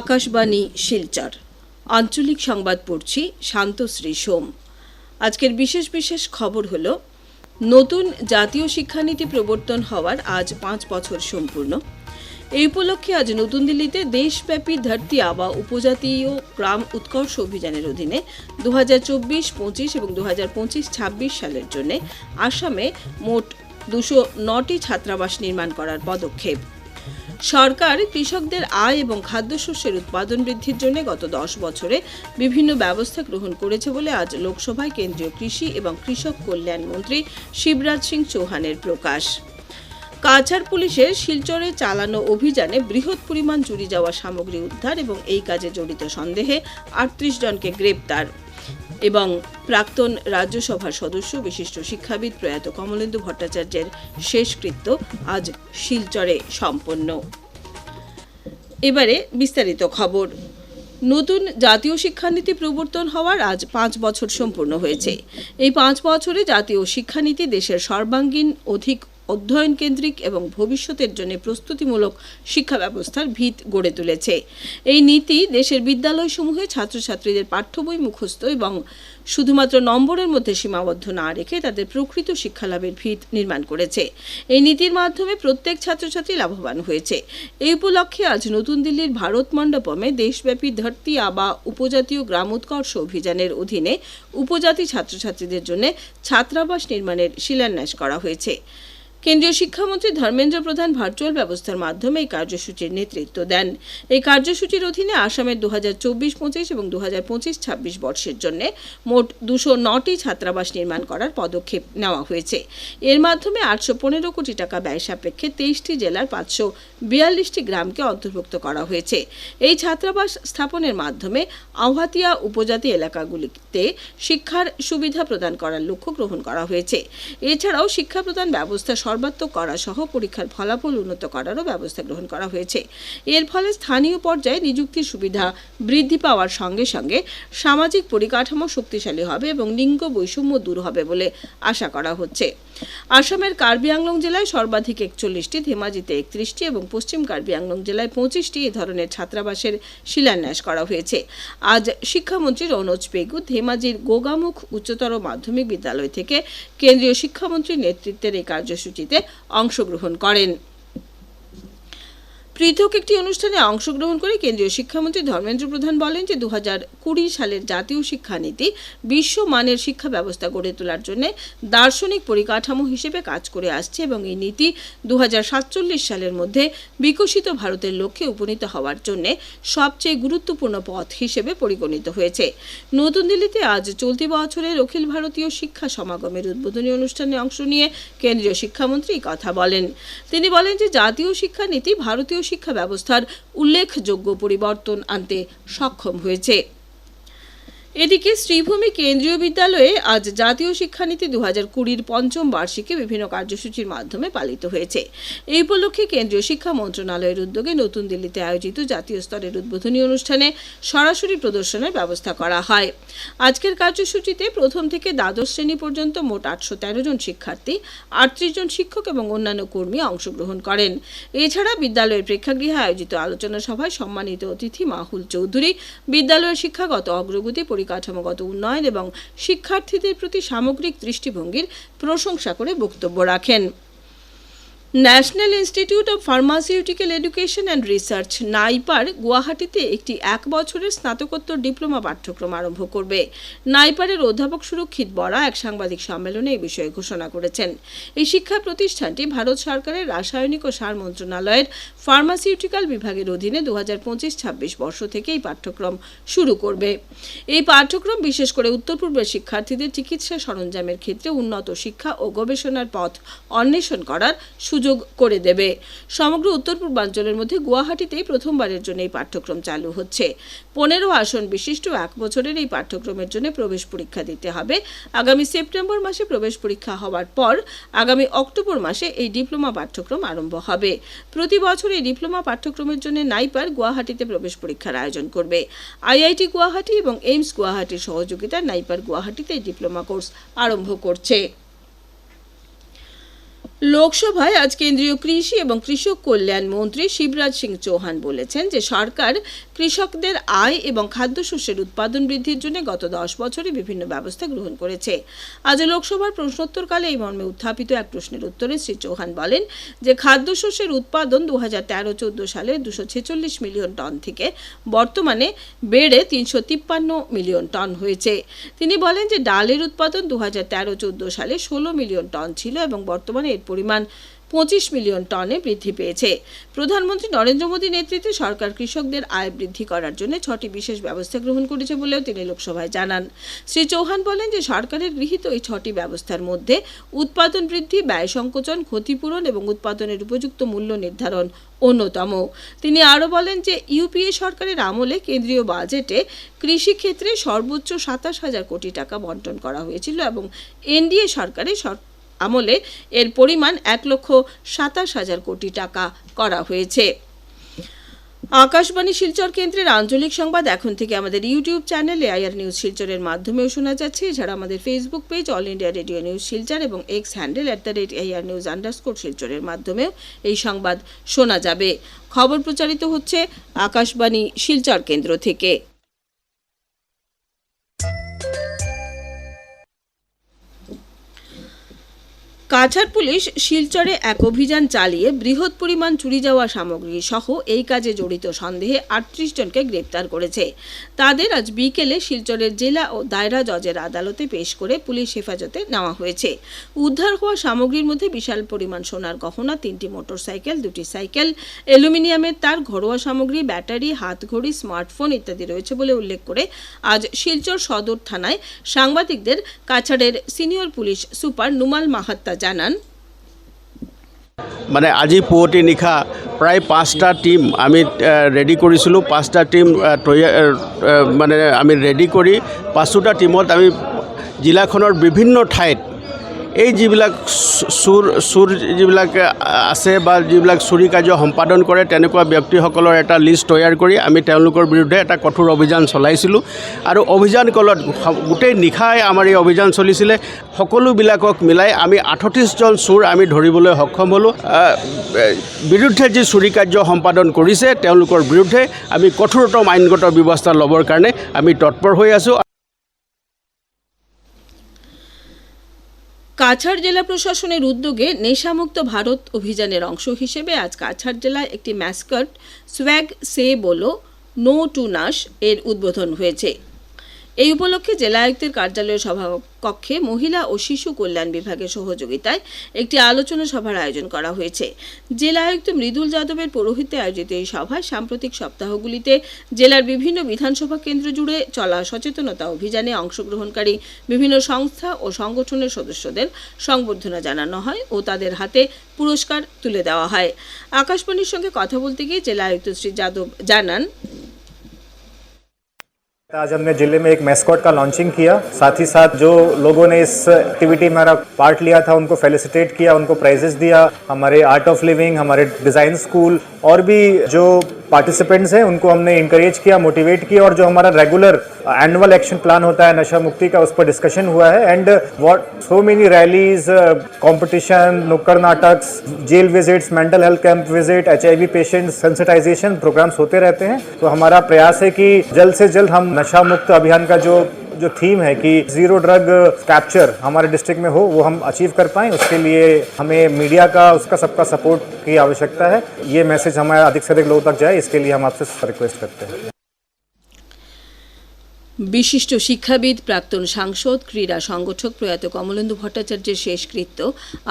আকাশবাণী, শিলচর। আঞ্চলিক সংবাদ পড়ছি শান্তশ্রী সোম। আজকের বিশেষ বিশেষ খবর হলো, নতুন জাতীয় শিক্ষানীতি প্রবর্তন হওয়ার আজ পাঁচ বছর সম্পূর্ণ। এই উপলক্ষে আজ নতুন দিল্লিতে দেশব্যাপী ধরতি আবা উপজাতীয় গ্রাম উৎকর্ষ অভিযানের অধীনে দু হাজার চব্বিশ, পঁচিশ এবং দু হাজার পঁচিশ, ছাব্বিশ সালের জন্য আসামে মোট দুশো নটি ছাত্রাবাস নির্মাণ করার পদক্ষেপ। সরকার কৃষকদের আয় এবং খাদ্যশস্যের উৎপাদন বৃদ্ধির জন্য গত দশ বছরে বিভিন্ন ব্যবস্থা গ্রহণ করেছে বলে আজ লোকসভায় কেন্দ্রীয় কৃষি এবং কৃষক কল্যাণ মন্ত্রী শিবরাজ সিং চৌহানের প্রকাশ। কাছাড় পুলিশের শিলচরে চালানো অভিযানে বৃহৎ পরিমাণ চুরি যাওয়া সামগ্রী উদ্ধার এবং এই কাজে জড়িত সন্দেহে আটত্রিশ জনকে গ্রেপ্তার। এবং প্রাক্তন রাজ্যসভার সদস্য, বিশিষ্ট শিক্ষাবিদ প্রয়াত কমলেন্দু ভট্টাচার্যের শেষকৃত্য আজ শিলচরে সম্পন্ন। এবারে বিস্তারিত খবর। নতুন জাতীয় শিক্ষানীতি প্রবর্তন হওয়ার আজ পাঁচ বছর সম্পূর্ণ হয়েছে। এই পাঁচ বছরে জাতীয় শিক্ষানীতি দেশের সর্বাঙ্গীন অধিক অধ্যয়ন কেন্দ্রিক এবং ভবিষ্যতের জন্য প্রস্তুতিমূলক শিক্ষা ব্যবস্থার ভিত গড়ে তুলেছে। এই নীতি দেশের বিদ্যালয়সমূহে ছাত্রছাত্রীদের পাঠ্য বই মুখস্থ এবং শুধুমাত্র নম্বরের মধ্যে সীমাবদ্ধ না রেখে তাদের প্রকৃত শিক্ষালাভের ভিত নির্মাণ করেছে। এই নীতির মাধ্যমে প্রত্যেক ছাত্রছাত্রী লাভবান হয়েছে। এই উপলক্ষে আজ নতুন দিল্লির ভারত মণ্ডপমে দেশব্যাপী ধরতি আবা উপজাতীয় গ্রাম উৎকর্ষ অভিযানের অধীনে উপজাতি ছাত্রছাত্রীদের জন্য ছাত্রাবাস নির্মাণের শিলান্যাস করা হয়েছে। কেন্দ্রীয় শিক্ষামন্ত্রী ধর্মেন্দ্র প্রধান ভার্চুয়াল ব্যবস্থার মাধ্যমে এই কার্যসূচির নেতৃত্ব দেন। এই কার্যসূচির অধীনে আসামের দু হাজার চব্বিশ, পঁচিশ এবং দু হাজার পঁচিশ, ছাব্বিশ বর্ষের জন্য মোট দুশো নটি ছাত্রাবাস নির্মাণ করার পদক্ষেপ নেওয়া হয়েছে। এর মাধ্যমে আটশো পনেরো কোটি টাকা ব্যয় সাপেক্ষে তেইশটি জেলার পাঁচশো বিয়াল্লিশটি গ্রামকে অন্তর্ভুক্ত করা হয়েছে। এই ছাত্রাবাস স্থাপনের মাধ্যমে আওহাতিয়া উপজাতি এলাকাগুলিতে শিক্ষার সুবিধা প্রদান করার লক্ষ্য গ্রহণ করা হয়েছে। এছাড়াও শিক্ষা প্রদান ব্যবস্থা সর্বাত্মক করা সহ পরীক্ষার ফলাফল উন্নত করারও ব্যবস্থা গ্রহণ করা হয়েছে। এর ফলে স্থানীয় পর্যায়ে নিযুক্তির সুবিধা বৃদ্ধি পাওয়ার সঙ্গে সঙ্গে সামাজিক পরিকাঠামো শক্তিশালী হবে এবং লিঙ্গ বৈষম্য দূর হবে বলে আশা করা হচ্ছে। আসামের কার্বি আংলং জেলায় সর্বাধিক একচল্লিশটি, ধেমাজিতে একত্রিশটি এবং পশ্চিম কার্বি আংলং জেলায় পঁচিশটি এ ধরনের ছাত্রাবাসের শিলান্যাস করা হয়েছে। আজ শিক্ষামন্ত্রী রনোজ পেগু ধেমাজির গোগামুখ উচ্চতর মাধ্যমিক বিদ্যালয় থেকে কেন্দ্রীয় শিক্ষামন্ত্রীর নেতৃত্বের এই কার্যসূচিতে অংশগ্রহণ করেন। পৃথক একটি অনুষ্ঠানে অংশগ্রহণ করে কেন্দ্রীয় শিক্ষামন্ত্রী ধর্মেন্দ্র প্রধান বলেন যে দু কুড়ি সালের জাতীয় শিক্ষানীতি বিশ্বমানের শিক্ষা ব্যবস্থা গড়ে তোলার জন্য দার্শনিক পরিকাঠামো হিসেবে কাজ করে আসছে এবং এই নীতি দু হাজার সাতচল্লিশ সালের মধ্যে বিকশিত ভারতের লক্ষ্যে উপনীত হওয়ার জন্য সবচেয়ে গুরুত্বপূর্ণ পথ হিসেবে পরিগণিত হয়েছে। নতুন দিল্লিতে আজ চলতি বছরের অখিল ভারতীয় শিক্ষা সমাগমের উদ্বোধনী অনুষ্ঠানে অংশ নিয়ে কেন্দ্রীয় শিক্ষামন্ত্রী কথা বলেন। তিনি বলেন যে জাতীয় শিক্ষানীতি ভারতীয় শিক্ষা ব্যবস্থার উল্লেখযোগ্য পরিবর্তন আনতে সক্ষম হয়েছে। এদিকে শ্রীভূমি কেন্দ্রীয় বিদ্যালয়ে আজ জাতীয় শিক্ষানীতি দু হাজার কুড়ির পঞ্চম বার্ষিকী বিভিন্ন কার্যসূচির মাধ্যমে পালিত হয়েছে। এই উপলক্ষে কেন্দ্রীয় শিক্ষা মন্ত্রণালয়ের উদ্যোগে নতুন দিল্লিতে আয়োজিত জাতীয় স্তরের উদ্বোধনী অনুষ্ঠানে সরাসরি প্রদর্শনের ব্যবস্থা করা হয়। আজকের কার্যসূচিতে প্রথম থেকে দ্বাদশ শ্রেণি পর্যন্ত মোট আটশো তেরো জন শিক্ষার্থী, আটত্রিশ জন শিক্ষক এবং অন্যান্য কর্মী অংশগ্রহণ করেন। এছাড়া বিদ্যালয়ের প্রেক্ষাগৃহে আয়োজিত আলোচনা সভায় সম্মানিত অতিথি মাহুল চৌধুরী, বিদ্যালয়ের শিক্ষাগত অগ্রগতি পরিকাঠামোগত উন্নয়ন এবং শিক্ষার্থীদের প্রতি সামগ্রিক দৃষ্টিভঙ্গির প্রশংসা করে বক্তব্য রাখেন। National institute of pharmaceutical education and research, NIPER, গুয়াহাটিতে একটি এক বছরের স্নাতকোত্তর ডিপ্লোমা পাঠ্যক্রম আরম্ভ করবে। নাইপারের অধ্যাপক সুরক্ষিত বরা এক সাংবাদিক সম্মেলনে এই বিষয়ে ঘোষণা করেছেন। এই শিক্ষা প্রতিষ্ঠানটি ভারত সরকারের রাসায়নিক ও সার মন্ত্রণালয়ের ফার্মাসিউটিক্যাল বিভাগের অধীনে দু হাজার পঁচিশ ছাব্বিশ বর্ষ থেকে এই পাঠ্যক্রম শুরু করবে। এই পাঠ্যক্রম বিশেষ করে উত্তর পূর্বের শিক্ষার্থীদের চিকিৎসা সরঞ্জামের ক্ষেত্রে উন্নত শিক্ষা ও গবেষণার পথ অন্বেষণ করার সুযোগ করে দেবে। সমগ্র উত্তর পূর্বাঞ্চলের মধ্যে গুয়াহাটিতেই প্রথমবারের জন্য এই পাঠ্যক্রম চালু হচ্ছে। পনেরো আসন বিশিষ্ট এক বছরের এই পাঠ্যক্রমের জন্য প্রবেশ পরীক্ষা দিতে হবে। আগামী সেপ্টেম্বর মাসে প্রবেশ পরীক্ষা হওয়ার পর আগামী অক্টোবর মাসে এই ডিপ্লোমা পাঠ্যক্রম আরম্ভ হবে। প্রতি বছর এই ডিপ্লোমা পাঠ্যক্রমের জন্য নাইপার গুয়াহাটিতে প্রবেশ পরীক্ষার আয়োজন করবে। আইআইটি গুয়াহাটি এবং এইমস গুয়াহাটির সহযোগিতায় নাইপার গুয়াহাটিতে এই ডিপ্লোমা কোর্স আরম্ভ করছে। লোকসভায় আজ কেন্দ্রীয় কৃষি এবং কৃষক কল্যাণ মন্ত্রী শিবরাজ সিং চৌহান বলেছেন যে সরকার কৃষকদের আয় এবং খাদ্যশস্যের উৎপাদন বৃদ্ধির জন্য গত দশ বছরে বিভিন্ন ব্যবস্থা গ্রহণ করেছে। আজ লোকসভার প্রশ্নোত্তরকালে এই মর্মে উত্থাপিত এক প্রশ্নের উত্তরে শ্রী চৌহান বলেন যে খাদ্যশস্যের উৎপাদন দু হাজার তেরো চোদ্দ সালে দুশো ছেচল্লিশ মিলিয়ন টন থেকে বর্তমানে বেড়ে তিনশো তিপ্পান্ন মিলিয়ন টন হয়েছে। তিনি বলেন যে ডালের উৎপাদন দু হাজার তেরো চোদ্দ সালে ষোলো মিলিয়ন টন ছিল এবং বর্তমানে এর পরিমাণ পঁচিশ মিলিয়ন টনে বৃদ্ধি পেয়েছে। প্রধানমন্ত্রী নরেন্দ্র মোদী নেতৃত্বে সরকার কৃষকদের আয় বৃদ্ধি করার জন্য ছটি বিশেষ ব্যবস্থা গ্রহণ করেছে বলেও তিনি লোকসভায় জানান। শ্রী চৌহান বলেন যে, সরকারের গৃহীত এই ছটি ব্যবস্থার মধ্যে উৎপাদন বৃদ্ধি, ব্যয় সংকোচন, ক্ষতিপূরণ এবং উৎপাদনের উপযুক্ত মূল্য নির্ধারণ অন্যতম। তিনি আরও বলেন যে, ইউপিএ সরকারের আমলে কেন্দ্রীয় বাজেটে কৃষিক্ষেত্রে সর্বোচ্চ সাতাশ হাজার কোটি টাকা বন্টন করা হয়েছিল এবং এনডিএ সরকারের সর- আমলে এর পরিমাণ এক লক্ষ সাতাশ হাজার কোটি টাকা করা হয়েছে। আকাশবাণী শিলচর কেন্দ্রের আঞ্চলিক সংবাদ এখন থেকে আমাদের ইউটিউব চ্যানেল এআইআর নিউজ শিলচরের মাধ্যমেও শোনা যাচ্ছে। এছাড়া আমাদের Facebook page All India Radio news Silchar এবং X handle at the rate AIR news underscore শিলচরের মাধ্যমেও এই সংবাদ শোনা যাবে। খবর প্রচারিত হচ্ছে আকাশবাণী শিলচর কেন্দ্র থেকে। কাছাড় পুলিশ শিলচরে এক অভিযান চালিয়ে বৃহৎ পরিমাণ চুরি যাওয়া সামগ্রী সহ এই কাজে জড়িত সন্দেহে আটত্রিশ জনকে গ্রেপ্তার করেছে। তাদের আজ বিকেলে শিলচরের জেলা ও দায়রা জজের আদালতে পেশ করে পুলিশ হেফাজতে নেওয়া হয়েছে। উদ্ধার হওয়া সামগ্রীর মধ্যে বিশাল পরিমাণ সোনার গহনা, তিনটি মোটরসাইকেল, দুটি সাইকেল, অ্যালুমিনিয়ামের তার, ঘরোয়া সামগ্রী, ব্যাটারি, হাতঘড়ি, স্মার্টফোন ইত্যাদি রয়েছে বলে উল্লেখ করে আজ শিলচর সদর থানায় সাংবাদিকদের কাছাড়ের senior police super Numal Mahatta জানান। মানে আজি পুৱতি নিশা প্ৰায় পাঁচটা টীম আমি ৰেডি কৰিছিলোঁ। পাঁচটা টীম তৈয়াৰ মানে আমি ৰেডি কৰি পাঁচোটা টীমত আমি জিলাখনৰ বিভিন্ন ঠাইত এই যিবিলাক চুৰ চুৰ যিবিলাক আছে বা যিবিলাক চুৰি কাৰ্য সম্পাদন কৰে, তেনেকুৱা ব্যক্তিসকলৰ এটা লিষ্ট তৈয়াৰ কৰি আমি তেওঁলোকৰ বিৰুদ্ধে এটা কঠোৰ অভিযান চলাইছিলোঁ। আৰু অভিযান কালত গোটেই নিশাই আমাৰ এই অভিযান চলিছিলে। সকলোবিলাকক মিলাই আমি আঠত্ৰিছজন চোৰ আমি ধৰিবলৈ সক্ষম হ'লোঁ। বিৰুদ্ধে যি চুৰি কাৰ্য সম্পাদন কৰিছে, তেওঁলোকৰ বিৰুদ্ধে আমি কঠোৰতম আইনগত ব্যৱস্থা ল'বৰ কাৰণে আমি তৎপৰ হৈ আছোঁ। কাছাড় জেলা প্রশাসনের উদ্যোগে নেশামুক্ত ভারত অভিযানের অংশ হিসেবে আজ কাছাড় জেলায় একটি ম্যাসকট সোয়াগ সে বলো, নো টু নাশ এর উদ্বোধন হয়েছে। এই উপলক্ষে জেলা আয়ুক্তের কার্যালয়ের সভাকক্ষে মহিলা ও শিশু কল্যাণ বিভাগের সহযোগিতায় একটি আলোচনা সভার আয়োজন করা হয়েছে। জেলা আয়ুক্ত মৃদুল যাদবের পৌরোহিত্যে আয়োজিত এই সভায় সাম্প্রতিক সপ্তাহগুলিতে জেলার বিভিন্ন বিধানসভা কেন্দ্র জুড়ে চলা সচেতনতা অভিযানে অংশগ্রহণকারী বিভিন্ন সংস্থা ও সংগঠনের সদস্যদের সংবর্ধনা জানানো হয় ও তাদের হাতে পুরস্কার তুলে দেওয়া হয়। আকাশবাণীর সঙ্গে কথা বলতে গিয়ে জেলা আয়ুক্ত শ্রী যাদব জানান आज हमने ज़िले में एक मैस्कॉट का लॉन्चिंग किया। साथ ही साथ जो लोगों ने इस एक्टिविटी में हमारा पार्ट लिया था, उनको फेलिसिटेट किया, उनको प्राइजेस दिया। हमारे आर्ट ऑफ़ लिविंग हमारे डिज़ाइन स्कूल और भी जो पार्टिसिपेंट्स हैं, उनको हमने इंकरेज किया मोटिवेट किया, और जो हमारा रेगुलर एनुअल एक्शन प्लान होता है, नशा मुक्ति का, उस पर डिस्कशन हुआ है। And what so many rallies competition नुक्कड़ नाटक jail visits mental health camp visit H I V patient sensitisation programmes होते रहते हैं। तो हमारा प्रयास है कि जल्द से जल्द हम नशा मुक्त अभियान का जो जो थीम है कि जीरो ड्रग कैप्चर हमारे डिस्ट्रिक्ट में हो वो हम अचीव कर पाएं उसके लिए हमें मीडिया का उसका सबका सपोर्ट की आवश्यकता है ये मैसेज हमारे अधिक से अधिक लोगों तक जाए इसके लिए हम आपसे रिक्वेस्ट करते हैं বিশিষ্ট শিক্ষাবিদ প্রাক্তন সাংসদ ক্রীড়া সংগঠক প্রয়াত কমলেন্দু ভট্টাচার্যের শেষকৃত্য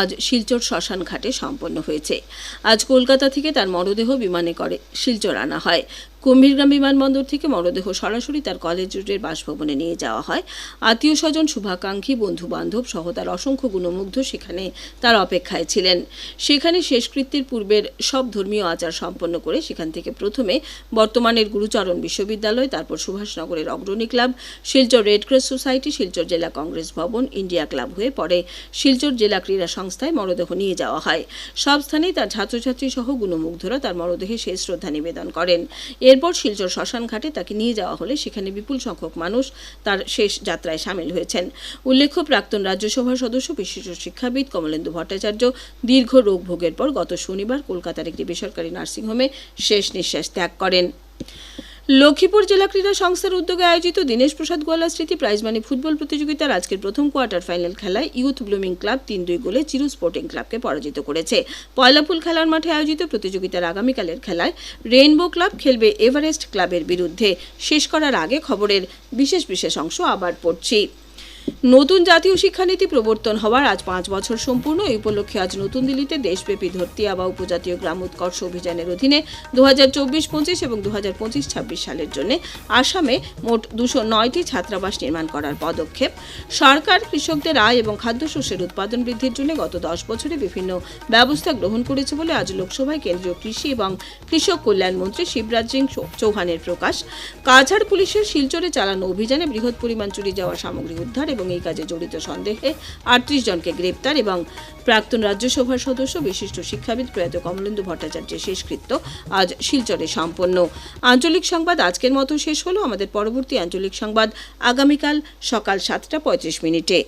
আজ শিলচর শ্মশান ঘাটে সম্পন্ন হয়েছে আজ কলকাতা থেকে তার মরদেহ বিমানে করে শিলচর আনা হয় কুম্ভীরগ্রাম বিমানবন্দর থেকে মরদেহ সরাসরি তার কলেজ রোডের বাসভবনে নিয়ে যাওয়া হয়। আত্মীয় স্বজন, শুভাকাঙ্ক্ষী বন্ধু বান্ধব সহ তার অসংখ্য গুণমুগ্ধ সেখানে তার অপেক্ষায় ছিলেন। সেখানে শেষকৃত্যের পূর্বের সব ধর্মীয় আচার সম্পন্ন করে সেখান থেকে প্রথমে বর্তমানের গুরুচরণ বিশ্ববিদ্যালয়, তারপর সুভাষনগরের Agrani club, Silchar Red Cross Society, Silchar জেলা কংগ্রেস ভবন, ইন্ডিয়া ক্লাব হয়ে পরে শিলচর জেলা ক্রীড়া সংস্থায় মরদেহ নিয়ে যাওয়া হয়। সব স্থানেই তার ছাত্রছাত্রী সহ গুণমুগ্ধরা তার মরদেহে শেষ শ্রদ্ধা নিবেদন করেন। এরপর শিলচর শ্মশান ঘাটে তাকে নিয়ে যাওয়া হলে সেখানে বিপুল সংখ্যক মানুষ তার শেষ যাত্রায় সামিল হয়েছেন। উল্লেখ্য, প্রাক্তন রাজ্যসভার সদস্য, বিশিষ্ট শিক্ষাবিদ কমলেন্দু ভট্টাচার্য, দীর্ঘ রোগ ভোগের পর গত শনিবার কলকাতার একটি বেসরকারি নার্সিংহোমে শেষ নিঃশ্বাস ত্যাগ করেন। লক্ষ্মীপুর জেলা ক্রীড়া সংস্থার উদ্যোগে আয়োজিত দীনেশ প্রসাদ গোয়ালা স্মৃতি প্রাইজ মানি ফুটবল প্রতিযোগিতার আজকের প্রথম কোয়ার্টার ফাইনাল খেলায় ইউথ ব্লুমিং ক্লাব তিন দুই গোলে চিরু স্পোর্টিং ক্লাবকে পরাজিত করেছে। পয়লাপুল খেলার মাঠে আয়োজিত প্রতিযোগিতার আগামীকালের খেলায় রেইনবো ক্লাব খেলবে এভারেস্ট ক্লাবের বিরুদ্ধে। শেষ করার আগে খবরের বিশেষ বিশেষ অংশ আবার পড়ছি। নতুন জাতীয় শিক্ষানীতি প্রবর্তন হওয়ার আজ পাঁচ বছর সম্পূর্ণ। এই উপলক্ষে আজ নতুন দিল্লিতে দেশব্যাপী ধরতি আবা উপজাতীয় গ্রাম উৎকর্ষ অভিযানের অধীনে দু হাজার চব্বিশ পঁচিশ এবং দু হাজার পঁচিশ ছাব্বিশ সালের জন্য আসামে মোট দুশো নয়টি ছাত্রাবাস নির্মাণ করার পদক্ষেপ। সরকার, কৃষকদের আয় এবং খাদ্যশস্যের উৎপাদন বৃদ্ধির জন্য গত দশ বছরে বিভিন্ন ব্যবস্থা গ্রহণ করেছে বলে আজ লোকসভায় কেন্দ্রীয় কৃষি এবং কৃষক কল্যাণ মন্ত্রী শিবরাজ সিং চৌহানের প্রকাশ। কাছাড় পুলিশের শিলচরে চালানো অভিযানে বৃহৎ পরিমাণ চুরি যাওয়া সামগ্রী উদ্ধার এবং এই কাজে জড়িত সন্দেহে আটত্রিশ জনকে গ্রেপ্তার এবং প্রাক্তন রাজ্যসভার সদস্য, বিশিষ্ট শিক্ষাবিদ প্রয়াত কমলেন্দু ভট্টাচার্যের শেষকৃত্য আজ শিলচরে সম্পন্ন। আঞ্চলিক সংবাদ আজকের মতো শেষ হলো। আমাদের পরবর্তী আঞ্চলিক সংবাদ আগামীকাল সকাল সাতটা পঁয়ত্রিশ মিনিটে।